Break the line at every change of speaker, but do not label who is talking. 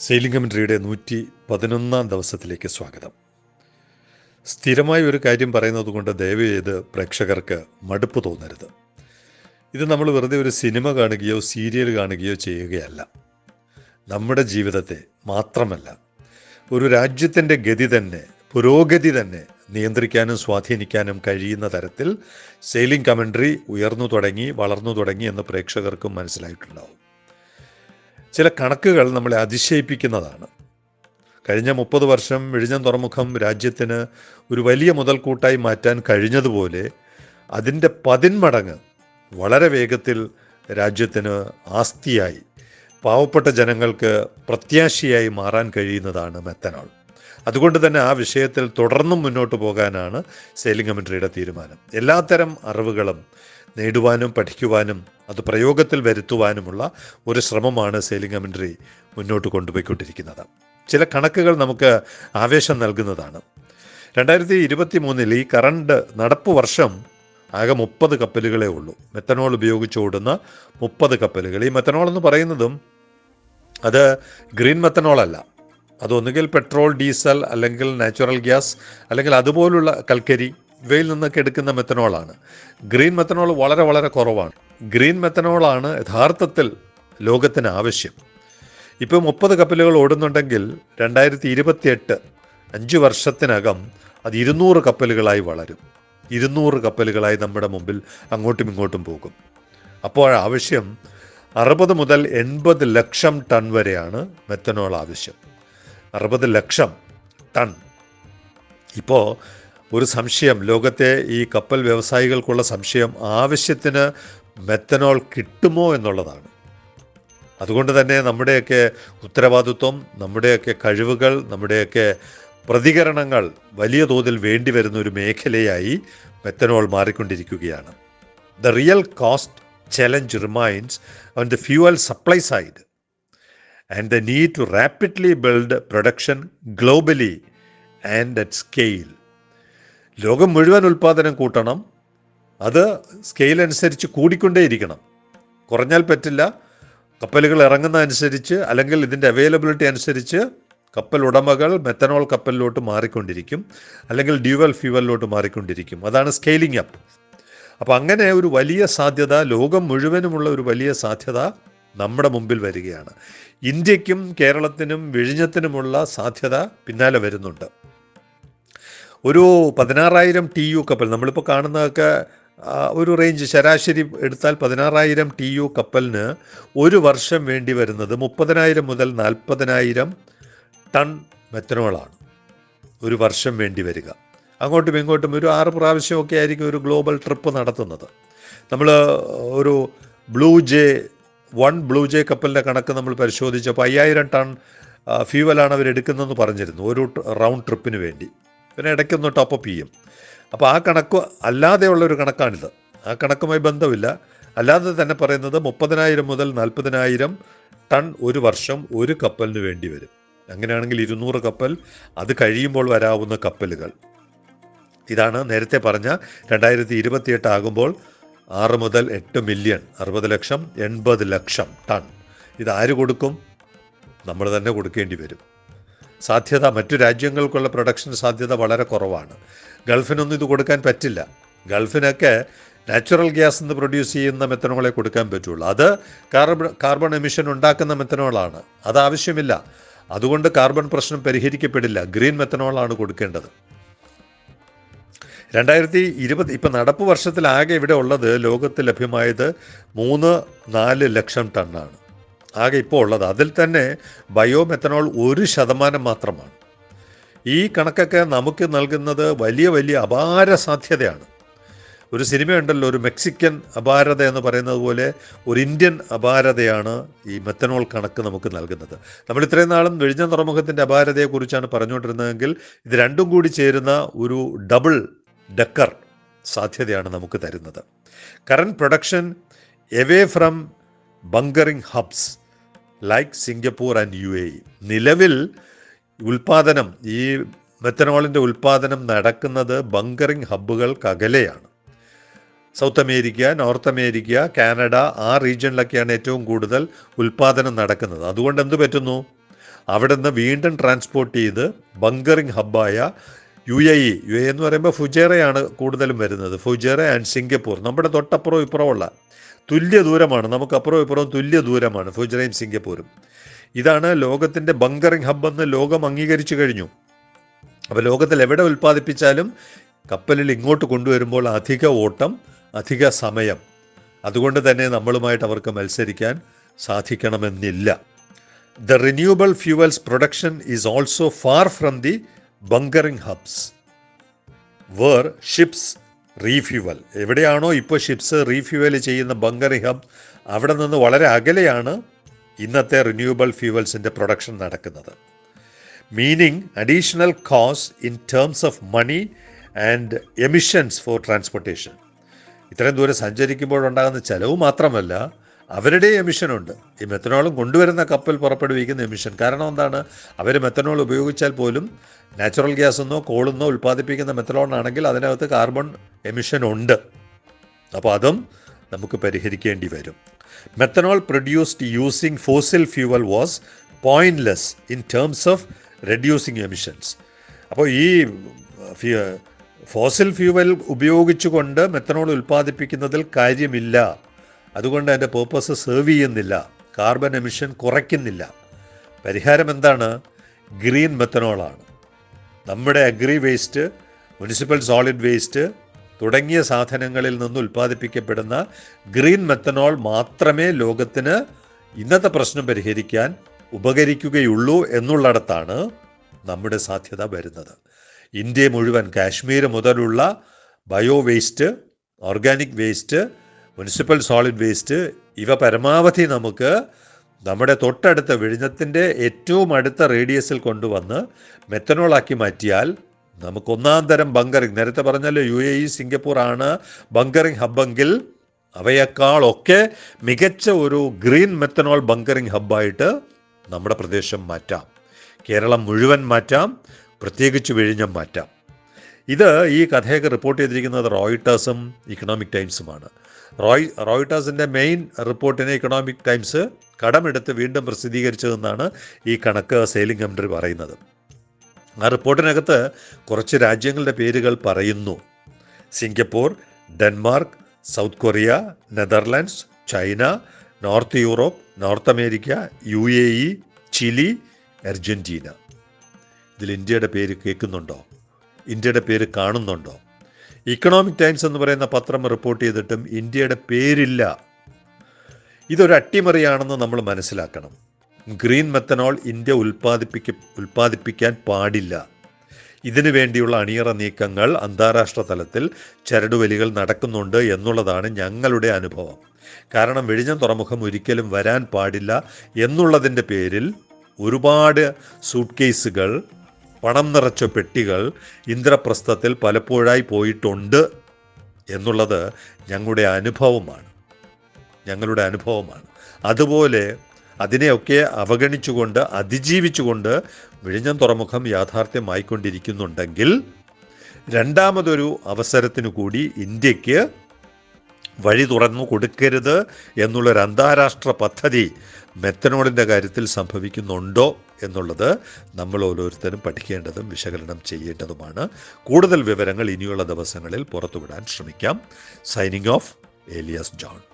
Sailing കമൻട്രിയുടെ നൂറ്റി പതിനൊന്നാം ദിവസത്തിലേക്ക് സ്വാഗതം. സ്ഥിരമായ ഒരു കാര്യം പറയുന്നത് കൊണ്ട് ദയവ് ചെയ്ത് പ്രേക്ഷകർക്ക് മടുപ്പ് തോന്നരുത്. ഇത് നമ്മൾ വെറുതെ ഒരു സിനിമ കാണുകയോ സീരിയൽ കാണുകയോ ചെയ്യുകയല്ല. നമ്മുടെ ജീവിതത്തെ മാത്രമല്ല ഒരു രാജ്യത്തിന്റെ ഗതി തന്നെ പുരോഗതി തന്നെ നിയന്ത്രിക്കാനും സ്വാധീനിക്കാനും കഴിയുന്ന തരത്തിൽ സെയിലിംഗ് കമൻട്രി ഉയർന്നു തുടങ്ങി വളർന്നു തുടങ്ങി എന്ന് പ്രേക്ഷകർക്കും മനസ്സിലായിട്ടുണ്ടാവും. ചില കണക്കുകൾ നമ്മളെ അതിശയിപ്പിക്കുന്നതാണ്. കഴിഞ്ഞ മുപ്പത് വർഷം വിഴിഞ്ഞം തുറമുഖം രാജ്യത്തിന് ഒരു വലിയ മുതൽക്കൂട്ടായി മാറ്റാൻ കഴിഞ്ഞതുപോലെ അതിന്റെ പതിന്മടങ്ങ് വളരെ വേഗത്തിൽ രാജ്യത്തിന് ആസ്തിയായി പാവപ്പെട്ട ജനങ്ങൾക്ക് പ്രത്യാശയായി മാറാൻ കഴിയുന്നതാണ് മെത്തനോൾ. അതുകൊണ്ട് തന്നെ ആ വിഷയത്തിൽ തുടർന്നും മുന്നോട്ട് പോകാനാണ് സെയിലിംഗ് കമ്മിറ്ററിയുടെ തീരുമാനം. എല്ലാത്തരം അറിവുകളും നേടുവാനും പഠിക്കുവാനും അത് പ്രയോഗത്തിൽ വരുത്തുവാനുമുള്ള ഒരു ശ്രമമാണ് സെയിലിംഗ് കമൻട്രി മുന്നോട്ട് കൊണ്ടുപോയിക്കൊണ്ടിരിക്കുന്നത്. ചില കണക്കുകൾ നമുക്ക് ആവേശം നൽകുന്നതാണ്. രണ്ടായിരത്തി ഇരുപത്തി മൂന്നിൽ ഈ കറണ്ട് നടപ്പ് വർഷം ആകെ മുപ്പത് കപ്പലുകളേ ഉള്ളൂ. മെത്തനോൾ ഉപയോഗിച്ച് ഓടുന്ന മുപ്പത് കപ്പലുകൾ. ഈ മെത്തനോൾ എന്ന് പറയുന്നതും അത് ഗ്രീൻ മെത്തനോൾ അല്ല. അതൊന്നുകിൽ പെട്രോൾ ഡീസൽ അല്ലെങ്കിൽ നാച്ചുറൽ ഗ്യാസ് അല്ലെങ്കിൽ അതുപോലുള്ള കൽക്കരി ഇവയിൽ നിന്നൊക്കെ എടുക്കുന്ന മെത്തനോളാണ്. ഗ്രീൻ മെത്തനോൾ വളരെ വളരെ കുറവാണ്. ഗ്രീൻ മെത്തനോളാണ് യഥാർത്ഥത്തിൽ ലോകത്തിന് ആവശ്യം. ഇപ്പോൾ മുപ്പത് കപ്പലുകൾ ഓടുന്നുണ്ടെങ്കിൽ രണ്ടായിരത്തി ഇരുപത്തിയെട്ട് അഞ്ച് വർഷത്തിനകം അത് ഇരുന്നൂറ് കപ്പലുകളായി വളരും. ഇരുന്നൂറ് കപ്പലുകളായി നമ്മുടെ മുമ്പിൽ അങ്ങോട്ടും ഇങ്ങോട്ടും പോകും. അപ്പോൾ ആവശ്യം അറുപത് മുതൽ എൺപത് ലക്ഷം ടൺ വരെയാണ് മെത്തനോൾ ആവശ്യം. അറുപത് ലക്ഷം ടൺ. ഇപ്പോൾ ഒരു സംശയം ലോകത്തെ ഈ കപ്പൽ വ്യവസായികൾക്കുള്ള സംശയം ആവശ്യത്തിന് മെത്തനോൾ കിട്ടുമോ എന്നുള്ളതാണ്. അതുകൊണ്ട് തന്നെ നമ്മുടെയൊക്കെ ഉത്തരവാദിത്വം നമ്മുടെയൊക്കെ കഴിവുകൾ നമ്മുടെയൊക്കെ പ്രതികരണങ്ങൾ വലിയ തോതിൽ വേണ്ടി വരുന്ന ഒരു മേഖലയായി മെത്തനോൾ മാറിക്കൊണ്ടിരിക്കുകയാണ്. The real cost challenge remains on the fuel supply side and the need to rapidly build production globally and at scale ലോകം മുഴുവൻ ഉൽപ്പാദനം കൂട്ടണം അത് സ്കെയിൽ അനുസരിച്ച് കൂടിക്കൊണ്ടേയിരിക്കണം. കുറഞ്ഞാൽ പറ്റില്ല. കപ്പലുകൾ ഇറങ്ങുന്ന അനുസരിച്ച് അല്ലെങ്കിൽ ഇതിന്റെ അവൈലബിലിറ്റി അനുസരിച്ച് കപ്പൽ ഉടമകൾ മെത്തനോൾ കപ്പലിലോട്ട് മാറിക്കൊണ്ടിരിക്കും. അല്ലെങ്കിൽ ഡ്യൂവൽ ഫ്യൂവലിലോട്ട് മാറിക്കൊണ്ടിരിക്കും. അതാണ് സ്കെയിലിംഗ് അപ്പ് അപ്പോൾ അങ്ങനെ ഒരു വലിയ സാധ്യത ലോകം മുഴുവനുമുള്ള ഒരു വലിയ സാധ്യത നമ്മുടെ മുമ്പിൽ വരികയാണ്. ഇന്ത്യക്കും കേരളത്തിനും വിഴിഞ്ഞത്തിനുമുള്ള സാധ്യത പിന്നാലെ വരുന്നുണ്ട്. ഒരു പതിനാറായിരം ടി യു കപ്പൽ നമ്മളിപ്പോൾ കാണുന്നതൊക്കെ ഒരു റേഞ്ച് ശരാശരി എടുത്താൽ പതിനാറായിരം ടി യു കപ്പലിന് ഒരു വർഷം വേണ്ടി വരുന്നത് മുപ്പതിനായിരം മുതൽ നാൽപ്പതിനായിരം ടൺ മെത്തനോളാണ്. ഒരു വർഷം വേണ്ടി വരിക. അങ്ങോട്ടും ഇങ്ങോട്ടും ഒരു ആറ് പ്രാവശ്യമൊക്കെ ആയിരിക്കും ഒരു ഗ്ലോബൽ ട്രിപ്പ് നടത്തുന്നത്. നമ്മൾ ഒരു blue J one blue J കപ്പലിന്റെ കണക്ക് നമ്മൾ പരിശോധിച്ചപ്പോൾ അയ്യായിരം ടൺ ഫ്യൂവലാണ് അവർ എടുക്കുന്നതെന്ന് പറഞ്ഞിരുന്നു. ഒരു റൗണ്ട് ട്രിപ്പിന് വേണ്ടി. പിന്നെ ഇടയ്ക്കൊന്ന് ടോപ്പപ്പ് ചെയ്യും. അപ്പോൾ ആ കണക്ക് അല്ലാതെയുള്ള ഒരു കണക്കാണിത്. ആ കണക്കുമായി ബന്ധമില്ല. അല്ലാതെ തന്നെ പറയുന്നത് മുപ്പതിനായിരം മുതൽ നാൽപ്പതിനായിരം ടൺ ഒരു വർഷം ഒരു കപ്പലിന് വേണ്ടി വരും. അങ്ങനെയാണെങ്കിൽ ഇരുന്നൂറ് കപ്പൽ അത് കഴിയുമ്പോൾ വരാവുന്ന കപ്പലുകൾ. ഇതാണ് നേരത്തെ പറഞ്ഞ രണ്ടായിരത്തി ഇരുപത്തിയെട്ട് ആകുമ്പോൾ ആറ് മുതൽ എട്ട് മില്യൺ അറുപത് ലക്ഷം എൺപത് ലക്ഷം ടൺ. ഇത് ആര് കൊടുക്കും? നമ്മൾ തന്നെ കൊടുക്കേണ്ടി വരും. സാധ്യത മറ്റു രാജ്യങ്ങൾക്കുള്ള പ്രൊഡക്ഷൻ സാധ്യത വളരെ കുറവാണ്. ഗൾഫിനൊന്നും ഇത് കൊടുക്കാൻ പറ്റില്ല. ഗൾഫിനൊക്കെ നാച്ചുറൽ ഗ്യാസ് നിന്ന് പ്രൊഡ്യൂസ് ചെയ്യുന്ന മെത്തനോളെ കൊടുക്കാൻ പറ്റുള്ളൂ. അത് കാർബൺ കാർബൺ എമിഷൻ ഉണ്ടാക്കുന്ന മെത്തനോളാണ്. അത് ആവശ്യമില്ല. അതുകൊണ്ട് കാർബൺ പ്രശ്നം പരിഹരിക്കപ്പെടില്ല. ഗ്രീൻ മെത്തനോളാണ് കൊടുക്കേണ്ടത്. രണ്ടായിരത്തി ഇരുപത് ഇപ്പം നടപ്പ് വർഷത്തിലാകെ ഇവിടെ ഉള്ളത് ലോകത്ത് ലഭ്യമായത് മൂന്ന് നാല് ലക്ഷം ടണ്ണാണ്. ആകെ ഇപ്പോൾ ഉള്ളത്. അതിൽ തന്നെ ബയോമെത്തനോൾ ഒരു ശതമാനം മാത്രമാണ്. ഈ കണക്കൊക്കെ നമുക്ക് നൽകുന്നത് വലിയ വലിയ അപാര സാധ്യതയാണ്. ഒരു സിനിമയുണ്ടല്ലോ ഒരു മെക്സിക്കൻ അപാരത എന്ന് പറയുന്നത് പോലെ ഒരു ഇന്ത്യൻ അപാരതയാണ് ഈ മെത്തനോൾ കണക്ക് നമുക്ക് നൽകുന്നത്. നമ്മൾ ഇത്രയും നാളും വിഴിഞ്ഞ തുറമുഖത്തിന്റെ അപാരതയെക്കുറിച്ചാണ് പറഞ്ഞുകൊണ്ടിരുന്നതെങ്കിൽ ഇത് രണ്ടും കൂടി ചേരുന്ന ഒരു ഡബിൾ ഡക്കർ സാധ്യതയാണ് നമുക്ക് തരുന്നത്. Current production away from bunkering hubs like Singapore and U A നിലവിൽ ഉൽപാദനം ഈ മെത്തനോളിന്റെ ഉൽപാദനം നടക്കുന്നത് bunkering ഹബ്ബുകൾക്കകലെയാണ്. South America North America Canada ആ റീജിയനിലൊക്കെയാണ് ഏറ്റവും കൂടുതൽ ഉൽപാദനം നടക്കുന്നത്. അതുകൊണ്ട് എന്ത് പറ്റുന്നു? അവിടെ നിന്ന് വീണ്ടും ട്രാൻസ്പോർട്ട് ചെയ്ത് bunkering ഹബ്ബായ U A E U A എന്ന് പറയുമ്പോൾ ഫുജേറയാണ് കൂടുതലും വരുന്നത്. ഫുജേറ ആൻഡ് സിംഗപ്പൂർ നമ്മുടെ തൊട്ടപ്പുറവും ഇപ്പുറമുള്ള തുല്യ ദൂരമാണ് നമുക്ക് അപ്പുറവും ഇപ്പുറവും തുല്യ ദൂരമാണ് ഫുജറയും സിംഗപ്പൂരും. ഇതാണ് ലോകത്തിന്റെ ബങ്കറിംഗ് ഹബ് എന്ന് ലോകം അംഗീകരിച്ചു കഴിഞ്ഞു. അപ്പോൾ ലോകത്തിൽ എവിടെ ഉൽപ്പാദിപ്പിച്ചാലും കപ്പലിൽ ഇങ്ങോട്ട് കൊണ്ടുവരുമ്പോൾ അധിക ഓട്ടം അധിക സമയം. അതുകൊണ്ട് തന്നെ നമ്മളുമായിട്ട് അവർക്ക് മത്സരിക്കാൻ സാധിക്കണമെന്നില്ല. The renewable fuels production is also far from the bunkering hubs where ships refuel എവിടെയാണോ ഇപ്പോൾ ഷിപ്സ് റീഫ്യൂവൽ ചെയ്യുന്ന ബങ്കറിംഗ് ഹബ് അവിടെ നിന്ന് വളരെ അകലെയാണ് ഇന്നത്തെ റിന്യൂവബിൾ ഫ്യൂവൽസിന്റെ പ്രൊഡക്ഷൻ നടക്കുന്നത്. Meaning additional cost in terms of money and emissions for transportation ഇത്രയും ദൂരം സഞ്ചരിക്കുമ്പോഴുണ്ടാകുന്ന ചെലവ് മാത്രമല്ല അവരുടെ എമിഷനുണ്ട് ഈ മെത്തനോളും കൊണ്ടുവരുന്ന കപ്പൽ പുറപ്പെടുവിക്കുന്ന എമിഷൻ കാരണം എന്താണ്? അവർ മെത്തനോൾ ഉപയോഗിച്ചാൽ പോലും നാച്ചുറൽ ഗ്യാസെന്നോ കോളെന്നോ ഉൽപ്പാദിപ്പിക്കുന്ന മെത്തനോളാണെങ്കിൽ അതിനകത്ത് കാർബൺ എമിഷൻ ഉണ്ട്. അപ്പോൾ അതും നമുക്ക് പരിഹരിക്കേണ്ടി വരും. Methanol produced using fossil fuel was pointless in terms of reducing emissions അപ്പോൾ ഈ ഫോസിൽ ഫ്യൂവൽ ഉപയോഗിച്ചുകൊണ്ട് മെത്തനോൾ ഉൽപ്പാദിപ്പിക്കുന്നതിൽ കാര്യമില്ല. അതുകൊണ്ട് അതിന്റെ പേർപ്പസ് സെർവ് ചെയ്യുന്നില്ല. കാർബൺ എമിഷൻ കുറയ്ക്കുന്നില്ല. പരിഹാരം എന്താണ്? ഗ്രീൻ മെത്തനോളാണ് നമ്മുടെ agri waste municipal solid waste തുടങ്ങിയ സാധനങ്ങളിൽ നിന്ന് ഉൽപ്പാദിപ്പിക്കപ്പെടുന്ന ഗ്രീൻ മെത്തനോൾ മാത്രമേ ലോകത്തിന് ഇന്നത്തെ പ്രശ്നം പരിഹരിക്കാൻ ഉപകരിക്കുകയുള്ളൂ എന്നുള്ളിടത്താണ് നമ്മുടെ സാധ്യത വരുന്നത്. ഇന്ത്യ മുഴുവൻ കാശ്മീർ മുതലുള്ള bio waste organic waste municipal solid waste ഇവ പരമാവധി നമുക്ക് നമ്മുടെ തൊട്ടടുത്ത വിഴിഞ്ഞത്തിന്റെ ഏറ്റവും അടുത്ത റേഡിയസിൽ കൊണ്ടുവന്ന് മെത്തനോളാക്കി മാറ്റിയാൽ നമുക്ക് ഒന്നാം തരം ബങ്കറിംഗ്. നേരത്തെ പറഞ്ഞല്ലോ യു എ ഇ സിംഗപ്പൂർ ആണ് ബങ്കറിംഗ് ഹബ്ബെങ്കിൽ അവയേക്കാളൊക്കെ മികച്ച ഒരു ഗ്രീൻ മെത്തനോൾ ബങ്കറിംഗ് ഹബ്ബായിട്ട് നമ്മുടെ പ്രദേശം മാറ്റാം. കേരളം മുഴുവൻ മാറ്റാം പ്രത്യേകിച്ച് വിഴിഞ്ഞം മാറ്റാം. ഇത് ഈ കഥയൊക്കെ റിപ്പോർട്ട് ചെയ്തിരിക്കുന്നത് റോയിട്ടേഴ്സും ഇക്കണോമിക് ടൈംസുമാണ് റോയ് റോയിട്ടേഴ്സിന്റെ മെയിൻ റിപ്പോർട്ടിനെ ഇക്കണോമിക് ടൈംസ് കടമെടുത്ത് വീണ്ടും പ്രസിദ്ധീകരിച്ചതെന്നാണ് ഈ കണക്ക് സെയിലിംഗ് കമ്പനി പറയുന്നത്. ആ റിപ്പോർട്ടിനകത്ത് കുറച്ച് രാജ്യങ്ങളുടെ പേരുകൾ പറയുന്നു. Singapore Denmark South Korea Netherlands China North Europe North America U A E Chile Argentina ഇതിൽ ഇന്ത്യയുടെ പേര് കേൾക്കുന്നുണ്ടോ? ഇന്ത്യയുടെ പേര് കാണുന്നുണ്ടോ? ഇക്കണോമിക് ടൈംസ് എന്ന് പറയുന്ന പത്രം റിപ്പോർട്ട് ചെയ്തിട്ടും ഇന്ത്യയുടെ പേരില്ല. ഇതൊരു അട്ടിമറിയാണെന്ന് നമ്മൾ മനസ്സിലാക്കണം. ഗ്രീൻ മെത്തനോൾ ഇന്ത്യ ഉൽപ്പാദിപ്പിക്ക ഉൽപ്പാദിപ്പിക്കാൻ പാടില്ല. ഇതിനു വേണ്ടിയുള്ള അണിയറ നീക്കങ്ങൾ അന്താരാഷ്ട്ര തലത്തിൽ ചരടുവലികൾ നടക്കുന്നുണ്ട് എന്നുള്ളതാണ് ഞങ്ങളുടെ അനുഭവം. കാരണം വെഴിഞ്ഞം തുറമുഖം ഒരിക്കലും വരാൻ പാടില്ല എന്നുള്ളതിന്റെ പേരിൽ ഒരുപാട് സൂട്ട് കേസുകൾ പണം നിറച്ച പെട്ടികൾ ഇന്ദ്രപ്രസ്ഥത്തിൽ പലപ്പോഴായി പോയിട്ടുണ്ട് എന്നുള്ളത് ഞങ്ങളുടെ അനുഭവമാണ്. ഞങ്ങളുടെ അനുഭവമാണ്. അതുപോലെ അതിനെയൊക്കെ അവഗണിച്ചുകൊണ്ട് അതിജീവിച്ചുകൊണ്ട് വിഴിഞ്ഞം തുറമുഖം യാഥാർത്ഥ്യമായിക്കൊണ്ടിരിക്കുന്നുണ്ടെങ്കിൽ രണ്ടാമതൊരു അവസരത്തിനു കൂടി ഇന്ത്യയ്ക്ക് വഴി തുറന്നു കൊടുക്കരുത് എന്നുള്ളൊരു അന്താരാഷ്ട്ര പദ്ധതി മെത്തനോളിന്റെ കാര്യത്തിൽ സംഭവിക്കുന്നുണ്ടോ എന്നുള്ളത് നമ്മൾ ഓരോരുത്തരും പഠിക്കേണ്ടതും വിശകലനം ചെയ്യേണ്ടതുമാണ്. കൂടുതൽ വിവരങ്ങൾ ഇനിയുള്ള ദിവസങ്ങളിൽ പുറത്തുവിടാൻ ശ്രമിക്കാം. Signing off Elias John